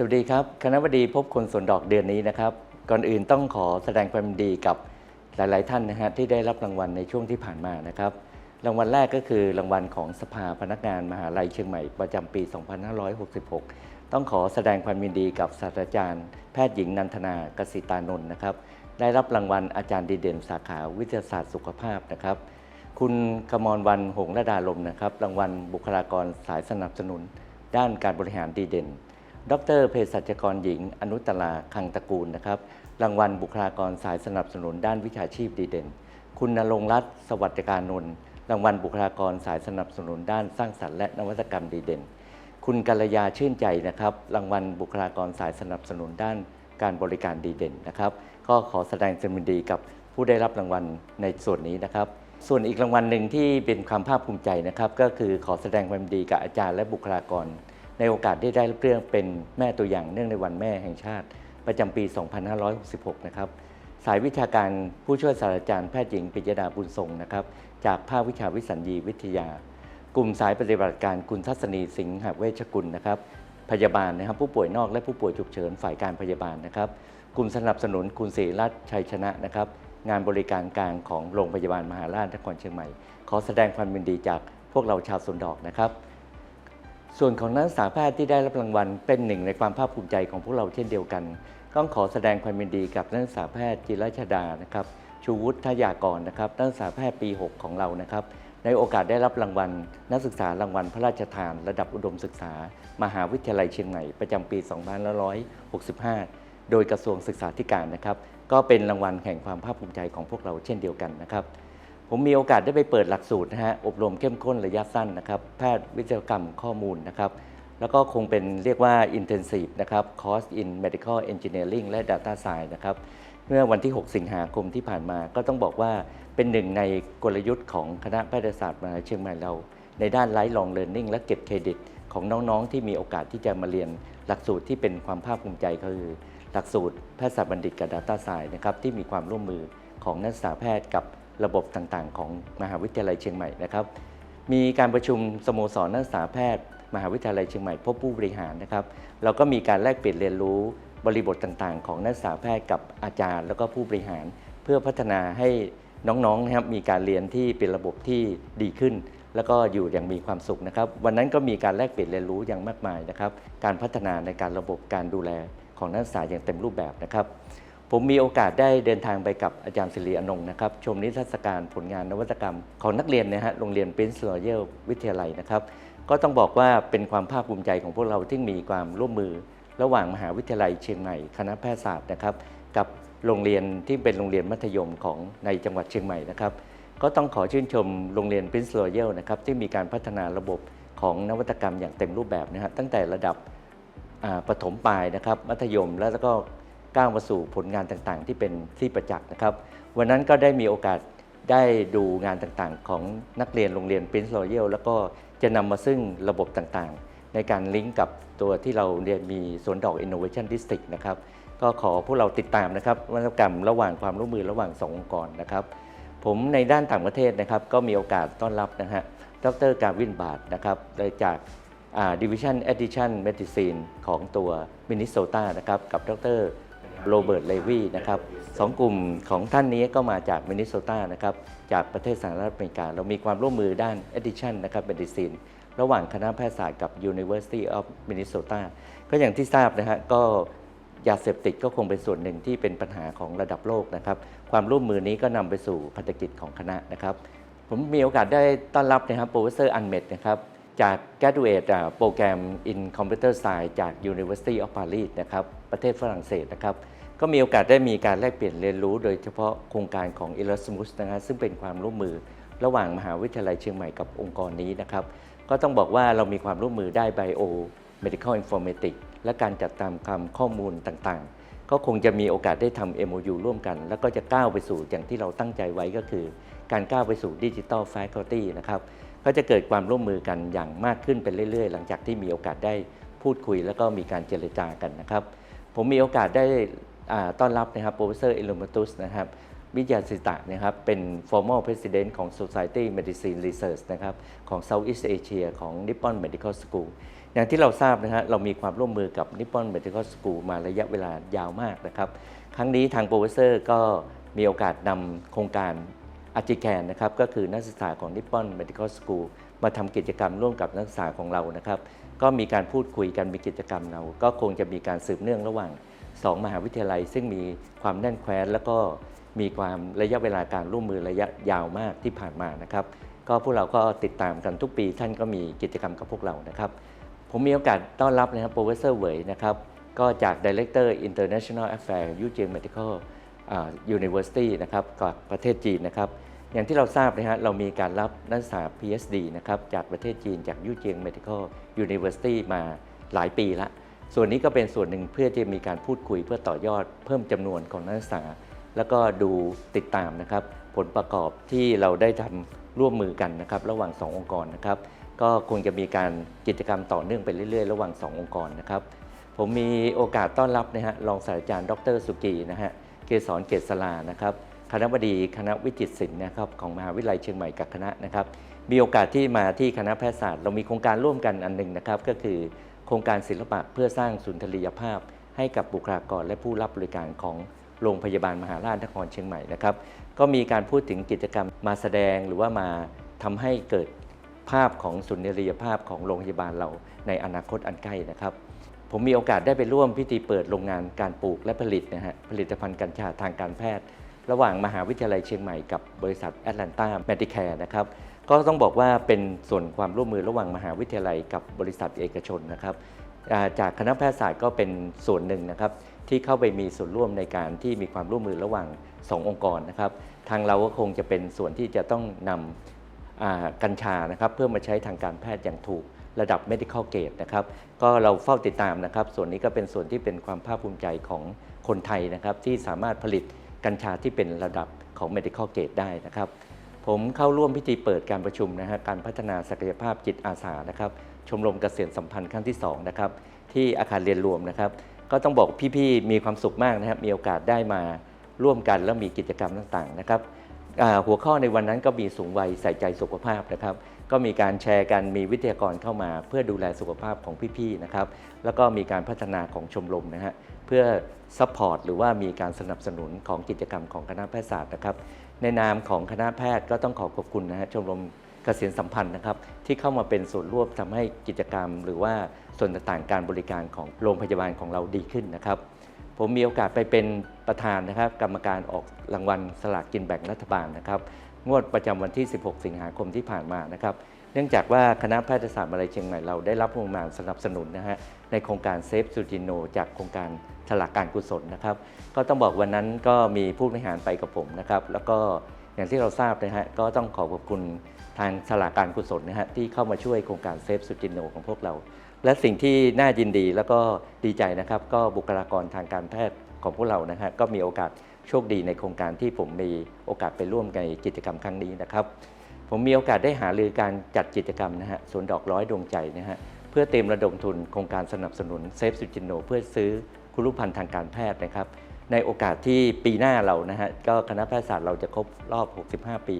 สวัสดีครับ คณะบดีพบคนสวนดอกเดือนนี้นะครับ ก่อนอื่นต้องขอแสดงความดีกับหลาย ๆ ท่านนะฮะที่ได้รับรางวัลในช่วงที่ผ่านมานะครับ รางวัลแรกก็คือรางวัลของสภาพนักงานมหาลัยเชียงใหม่ประจำปี 2566 ต้องขอแสดงความยินดีกับศาสตราจารย์ แพทย์หญิงนันทนากสิตานนท์นะครับ ได้รับรางวัลอาจารย์ดีเด่นสาขาวิทยาศาสตร์สุขภาพนะครับ คุณกมลวันหงระดาลมนะครับ รางวัลบุคลากรสายสนับสนุน ด้านการบริหารดีเด่น ดรเภสัชกรหญิง อนุตตราคังตระกูลนะครับ รางวัลบุคลากรสายสนับสนุนด้านวิชาชีพดีเด่น คุณนรงรัตน์สวัสดิการนนท์รางวัลบุคลากรสายสนับสนุนด้านสร้างสรรค์และนวัตกรรมดีเด่น คุณกัลยาชื่นใจนะครับ รางวัลบุคลากรสายสนับสนุนด้านการบริการดีเด่นนะครับ ก็ขอแสดงความยินดีกับผู้ได้รับรางวัลในส่วนนี้นะครับ ส่วนอีกรางวัลหนึ่งที่เป็นความภาคภูมิใจนะครับ ก็คือขอแสดงความดีกับอาจารย์และบุคลากร ในโอกาสที่ได้รับเรื่องเป็นแม่ตัวอย่างเนื่องในวันแม่แห่งชาติ ประจำปี 2566 นะครับ สายวิชาการผู้ช่วยศาสตราจารย์แพทย์หญิงปิยดาบุญทรงนะครับ จากภาควิชาวิสัญญีวิทยา กลุ่มสายปฏิบัติการคุณทัศนีสิงหเวชกุลนะครับ พยาบาลนะครับ ผู้ป่วยนอกและผู้ป่วยฉุกเฉินฝ่ายการพยาบาลนะครับ กลุ่มสนับสนุนคุณศรีรัตน์ชัยชนะนะครับ งานบริการกลางของโรงพยาบาลมหาราชนครเชียงใหม่ ขอแสดงความยินดีจากพวกเราชาวสวนดอกนะครับ ส่วนของนักศึกษาแพทย์ที่ได้รับรางวัลเป็นหนึ่งในความภาคภูมิใจของพวกเราเช่นเดียวกัน ต้องขอแสดงความยินดีกับนักศึกษาแพทย์จิรชดานะครับชูวุฒิทยากรนะครับนักศึกษาแพทย์ปี 6 ของเรานะครับในโอกาสได้รับรางวัล นักศึกษารางวัลพระราชทาน ระดับอุดมศึกษา มหาวิทยาลัยเชียงใหม่ประจำปี 2565 โดยกระทรวงศึกษาธิการนะครับ ก็เป็นรางวัลแห่งความภาคภูมิใจของพวกเราเช่นเดียวกันนะครับ ผมมีโอกาสได้ไปเปิดหลักสูตรนะฮะอบรมเข้มข้นระยะสั้นนะครับ แพทย์วิศวกรรมข้อมูลนะครับ แล้วก็คงเป็นเรียกว่า intensive นะครับ course in medical engineering และ data science นะครับ เมื่อวันที่ 6 สิงหาคมที่ผ่านมาก็ต้องบอกว่าเป็นหนึ่งในกลยุทธ์ของคณะแพทยศาสตร์มหาเชียงใหม่เรา ในด้าน lifelong learning และเก็บเครดิตของน้องๆ ที่มีโอกาสที่จะมาเรียนหลักสูตรที่เป็นความภาคภูมิใจก็คือ หลักสูตรแพทยศาสตร์บัณฑิตกับ Data Science นะครับที่มีความร่วมมือของนักศึกษาแพทย์กับ ระบบต่างๆ ของมหาวิทยาลัยเชียงใหม่นะครับ มีการประชุมสโมสรนักศึกษาแพทย์ มหาวิทยาลัยเชียงใหม่พบผู้บริหารนะครับ เราก็มีการแลกเปลี่ยนเรียนรู้บริบทต่างๆ ของนักศึกษาแพทย์กับอาจารย์ แล้วก็ผู้บริหาร เพื่อพัฒนาให้น้องๆนะครับมีการเรียนที่เป็นระบบที่ดีขึ้น แล้วก็อยู่อย่างมีความสุขนะครับ วันนั้นก็มีการแลกเปลี่ยนเรียนรู้อย่างมากมายนะครับ การพัฒนาในการระบบการดูแลของนักศึกษาอย่างเต็มรูปแบบนะครับ ผมมีโอกาสได้เดินทางไปกับอาจารย์ศิริอนงค์นะครับ ชมนิทรรศการผลงานนวัตกรรม ของนักเรียนนะฮะโรงเรียน Prince Royal วิทยาลัยนะครับ ก็ต้องบอกว่าเป็นความภาคภูมิใจของพวกเราที่มีความร่วมมือ ระหว่างมหาวิทยาลัยเชียงใหม่คณะแพทยศาสตร์นะครับ กับโรงเรียนที่เป็นโรงเรียนมัธยมของในจังหวัดเชียงใหม่นะครับ ก็ต้องขอชื่นชมโรงเรียน Prince Royal นะครับที่มีการพัฒนาระบบของนวัตกรรมอย่างเต็มรูปแบบนะฮะตั้งแต่ระดับประถมปลายนะครับมัธยมแล้วก็ ก้าวมาสู่ผลงานต่างๆ ที่เป็นที่ประจักษ์นะครับ วันนั้นก็ได้มีโอกาสได้ดูงานต่างๆ ของนักเรียนโรงเรียน Prince Royal แล้วก็จะนำมาซึ่งระบบต่างๆ ในการลิงก์กับตัวที่เราเรียนมีสวนดอก Innovation District นะครับ ก็ขอพวกเราติดตามนะครับวัตกรรมระหว่างความร่วมมือระหว่างสององค์กรนะครับ ผมในด้านต่างประเทศนะครับ ก็มีโอกาสต้อนรับนะฮะดรการวินบาทนะครับโดยจากดิวิชันแอดดิชันเมดิซีนของตัวมินนิโซตานะครับกับดร โรเบิร์ตเลวีนะครับสองกลุ่มของท่านนี้ก็มาจากมินนิโซตานะครับจากประเทศสหรัฐอเมริกา เรามีความร่วมมือด้าน Addition นะครับ Medicine ระหว่างคณะแพทยศาสตร์กับ University of Minnesota ก็อย่างที่ทราบนะฮะก็ยาเสพติดก็คงเป็นส่วนหนึ่งที่เป็นปัญหาของระดับโลกนะครับ ความร่วมมือนี้ก็นำไปสู่พันธกิจของคณะนะครับ ผมมีโอกาสได้ต้อนรับนะครับโปรเฟสเซอร์อันเมดนะครับ จาก graduate อ่าโปรแกรม in computer science จาก University of Paris นะครับ ประเทศฝรั่งเศสนะครับ ก็มีโอกาสได้มีการแลกเปลี่ยนเรียนรู้ โดยเฉพาะโครงการของ Erasmus นะฮะซึ่งเป็นความร่วมมือระหว่างมหาวิทยาลัยเชียงใหม่กับองค์กรนี้นะครับ ก็ต้องบอกว่าเรามีความร่วมมือได้ Bio Medical Informatics และการจัดตามคำข้อมูลต่างๆ ก็คงจะมีโอกาสได้ทำ MOU ร่วมกัน แล้วก็จะก้าวไปสู่อย่างที่เราตั้งใจไว้ก็คือ การก้าวไปสู่ดิจิ t a ล Faculty นะครับ ก็จะเกิดความร่วมมือกันอย่างมากขึ้นไปเรื่อย ๆ หลังจากที่มีโอกาสได้พูดคุย แล้วก็มีการเจรจากันนะครับ ผมมีโอกาสได้ต้อนรับนะครับโปรเฟสเซอร์เอล m มตุสนะครับวิทยาศิตะนะครับเป็น formal president ของ Society Medicine Research นะครับของ Southeast Asia ของ Nippon Medical School อย่างที่เราทราบนะฮะเรามีความร่วมมือกับ Nippon Medical School มาระยะเวลายาวมากนะครับ ครั้งนี้ทางโปรเฟสเซอร์ก็มีโอกาสนำโครงการ อาจิแคนนะครับก็คือนักศึกษาของ Nippon Medical School มาทำกิจกรรมร่วมกับนักศึกษาของเรานะครับ ก็มีการพูดคุยกันมีกิจกรรมเรา ก็คงจะมีการสืบเนื่องระหว่าง 2 มหาวิทยาลัย ซึ่งมีความแน่นแคว้น แล้วก็มีความระยะเวลาการร่วมมือระยะยาวมากที่ผ่านมานะครับ ก็พวกเราก็ติดตามกันทุกปี ท่านก็มีกิจกรรมกับพวกเรานะครับ ผมมีโอกาสต้อนรับนะครับโปรเฟสเซอร์เหวยนะครับก็จาก Director International Affairs u g e n Medical University นะครับกับประเทศจีนนะครับ อย่างที่เราทราบนะฮะเรามีการรับนักศึกษา PhD นะครับจากประเทศจีนจาก Eugene Medical University มาหลายปีละส่วนนี้ก็เป็นส่วนหนึ่งเพื่อที่มีการพูดคุยเพื่อต่อยอดเพิ่มจำนวนของนักศึกษา แล้วก็ดูติดตามนะครับ ผลประกอบที่เราได้ทำร่วมมือกันนะครับ ระหว่าง 2 องค์กรนะครับ ก็คงจะมีการกิจกรรมต่อเนื่องไปเรื่อยๆ ระหว่าง 2 องค์กรนะครับ ผมมีโอกาสต้อนรับนะฮะรองศาสตราจารย์ดรสุกีนะฮะเกษรเกษลานะครับ คณะบดีคณะวิจิตรศิลป์นะครับของมหาวิทยาลัยเชียงใหม่กับคณะนะครับ มีโอกาสที่มาที่คณะแพทยศาสตร์ เรามีโครงการร่วมกันอันหนึ่งนะครับ ก็คือโครงการศิลปะเพื่อสร้างสุนทรียภาพ ให้กับบุคลากรและผู้รับบริการของโรงพยาบาลมหาราชนครเชียงใหม่นะครับ ก็มีการพูดถึงกิจกรรมมาแสดงหรือว่ามาทำให้เกิดภาพของสุนทรียภาพของโรงพยาบาลเราในอนาคตอันใกล้นะครับ ผมมีโอกาสได้ไปร่วมพิธีเปิดโรงงานการปลูกและผลิตนะฮะผลิตภัณฑ์กัญชาทางการแพทย์ ระหว่างมหาวิทยาลัยเชียงใหม่กับบริษัทแอตแลนตาแมดิแคร์นะครับก็ต้องบอกว่าเป็นส่วนความร่วมมือระหว่างมหาวิทยาลัยกับบริษัทเอกชนนะครับจากคณะแพทยศาสตร์ก็เป็นส่วนหนึ่งนะครับที่เข้าไปมีส่วนร่วมในการที่มีความร่วมมือระหว่าง 2 องค์กรนะครับ ทางเราก็คงจะเป็นส่วนที่จะต้องนำกัญชานะครับ เพื่อมาใช้ทางการแพทย์อย่างถูกระดับ medical grade นะครับ ก็เราเฝ้าติดตามนะครับ ส่วนนี้ก็เป็นส่วนที่เป็นความภาคภูมิใจของคนไทยนะครับที่สามารถผลิต กัญชาที่เป็นระดับของ medical grade ได้นะครับ ผมเข้าร่วมพิธีเปิดการประชุมนะฮะการพัฒนาศักยภาพจิตอาสานะครับชมรมเกษตรสัมพันธ์ครั้งที่2นะครับที่อาคารเรียนรวมนะครับ ก็ต้องบอกพี่ๆมีความสุขมากนะครับมีโอกาสได้มาร่วมกันแล้วมีกิจกรรมต่างๆนะครับหัวข้อในวันนั้นก็มีสูงวัยใส่ใจสุขภาพนะครับ ก็มีการแชร์กันมีวิทยากรเข้ามา เพื่อดูแลสุขภาพของพี่ๆนะครับแล้วก็มีการพัฒนาของชมรมนะฮะเพื่อซัพพอร์ตหรือว่ามีการสนับสนุนของกิจกรรมของคณะแพทยศาสตร์นะครับ ในนามของคณะแพทย์ก็ต้องขอขอบคุณนะฮะชมรมเกษียณสัมพันธ์นะครับ ที่เข้ามาเป็นส่วนร่วมทำให้กิจกรรม หรือว่าส่วนต่างๆการบริการของโรงพยาบาลของเราดีขึ้นนะครับผมมีโอกาสไปเป็นประธานนะครับ กรรมการออกรางวัลสลากกินแบ่งรัฐบาลนะครับ งวดประจำวันที่ 16 สิงหาคมที่ผ่านมานะครับ เนื่องจากว่าคณะแพทยศาสตร์มหาลัยเชียงใหม่เราได้รับงบประมาณสนับสนุนนะฮะในโครงการเซฟซูจิโนจากโครงการสลากการกุศลนะครับ ก็ต้องบอกวันนั้นก็มีผู้บริหารไปกับผมนะครับ แล้วก็อย่างที่เราทราบนะฮะก็ต้องขอขอบคุณทางสลากการกุศลนะฮะที่เข้ามาช่วยโครงการเซฟซูจิโนของพวกเรา และสิ่งที่น่ายินดีแล้วก็ดีใจนะครับ ก็บุคลากรทางการแพทย์ของพวกเรานะฮะก็มีโอกาส โชคดีในโครงการที่ผมมีโอกาสไปร่วมในกิจกรรมครั้งนี้นะครับ ผมมีโอกาสได้หารือการจัดกิจกรรมนะฮะสวนดอกร้อยดวงใจนะฮะเพื่อเตรียมระดมทุนโครงการสนับสนุนเซฟสุจินโนเพื่อซื้อคุรุพันธ์ทางการแพทย์นะครับ ในโอกาสที่ปีหน้าเรานะฮะก็คณะแพทยศาสตร์เราจะครบรอบ 65 ปี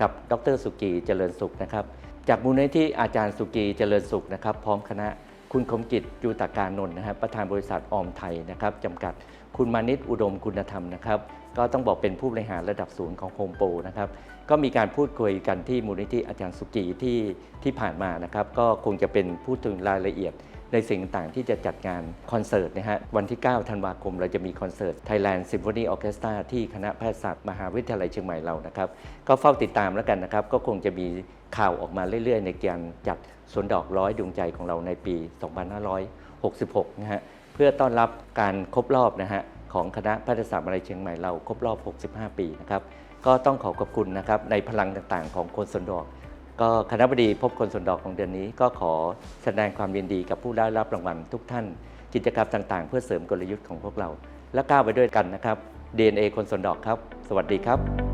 กับดรสุกีเจริญสุขนะครับจากมูลนิธิอาจารย์สุกีเจริญสุขนะครับ พร้อมคณะคุณคมกิจจูตาการนนท์นะครับประธานบริษัทออมไทยนะครับจำกัด คุณมานิตอุดมคุณธรรมนะครับ ก็ต้องบอกเป็นผู้บริหารระดับศูนย์ของโฮมโปรนะครับ ก็มีการพูดคุยกันที่มูลนิธิอาจารย์สุกีที่ที่ผ่านมานะครับ ก็คงจะเป็นพูดถึงรายละเอียดในสิ่งต่างที่จะจัดงานคอนเสิร์ตนะฮะวันที่ 9 ธันวาคมเราจะมีคอนเสิร์ต Thailand Symphony Orchestra ที่คณะแพทยศาสตร์มหาวิทยาลัยเชียงใหม่เรานะครับ ก็เฝ้าติดตามแล้วกันนะครับ ก็คงจะมีข่าวออกมาเรื่อยๆ ในการจัดสวนดอกร้อยดวงใจของเราในปี 2566 นะฮะเพื่อต้อนรับการครบรอบนะฮะ ของคณะแพทยศาสตร์มหาวิทยาลัยเชียงใหม่เราครบรอบ 65 ปีนะครับก็ต้องขอขอบคุณนะครับในพลังต่างๆ ของคนสนดอก ก็คณะบดีพบคนสนดอกของเดือนนี้ ก็ขอแสดงความยินดีกับผู้ได้รับรางวัลทุกท่าน กิจกรรมต่างๆ เพื่อเสริมกลยุทธ์ของพวกเรา และก้าวไปด้วยกันนะครับ DNA คนสนดอกครับ สวัสดีครับ